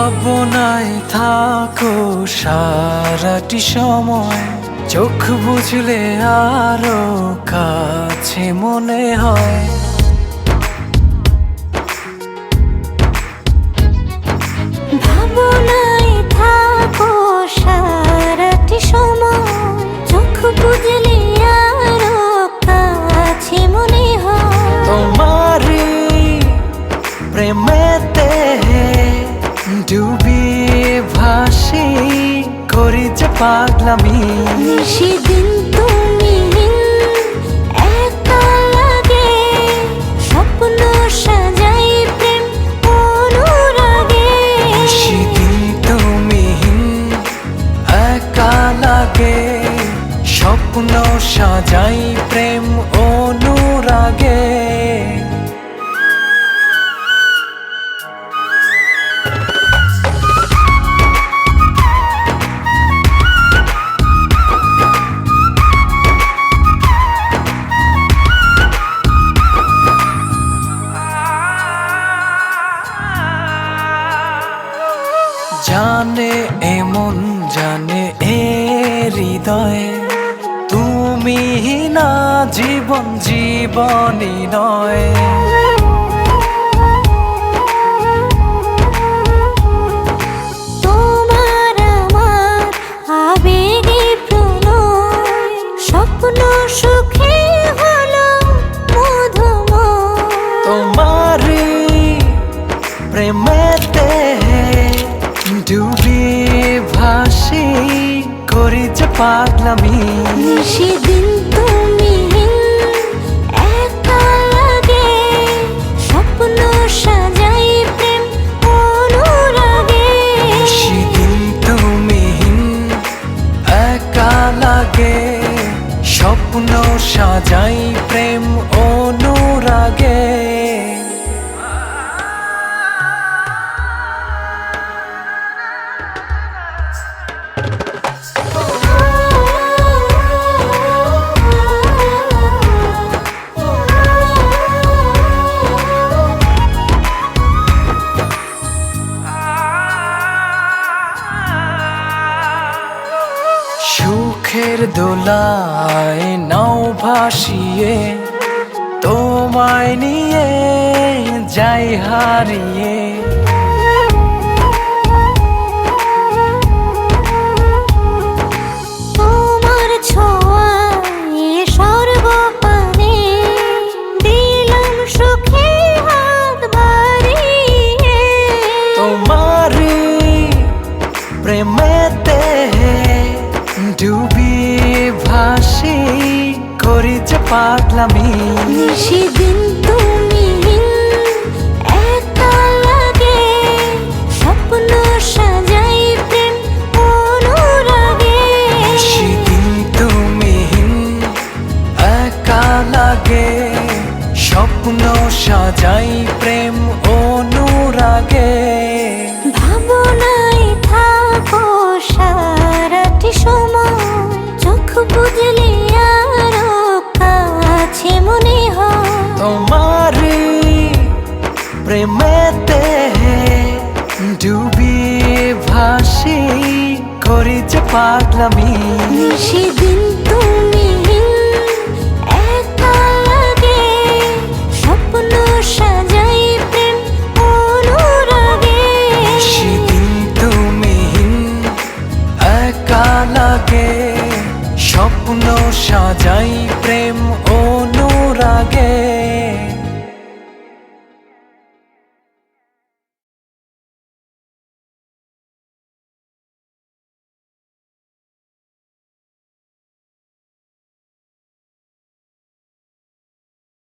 ভাবনায় থাকো সারাটি সময় চোখ বুঝলে আরও কাছে মনে হয়। পাগলামি। সেদিন তুমি একা লাগে স্বপ্ন সাজাই প্রেম অনুরাগে। সেদিন তুমি একা লাগে স্বপ্ন সাজাই প্রেম অনুরাগে। জানে এমন জানে এ হৃদয়ে। তুমি না জীবন জীবনই নয়। স্বপ্ন ডুবি ভাসি করি যে পাগলামি। সেদিন তুমি একা লাগে স্বপ্ন সাজাই প্রেম অনুরাগে। সেদিন তুমি একা লাগে স্বপ্ন সাজাই প্রেম অনুরাগে। সুখের দোলায় নাও ভাসিয়ে তোমায় নিয়ে যাই হারিয়ে। তোমার যে পাগলামি সেদিন প্রেমেতে ডুবি ভাসি করি যে পাগলামি। সেদিন তুমি স্বপ্ন সাজাই প্রেম অনুরাগে। সেদিন তুমি একা লাগে স্বপ্ন সাজাই প্রেম অনুরাগে।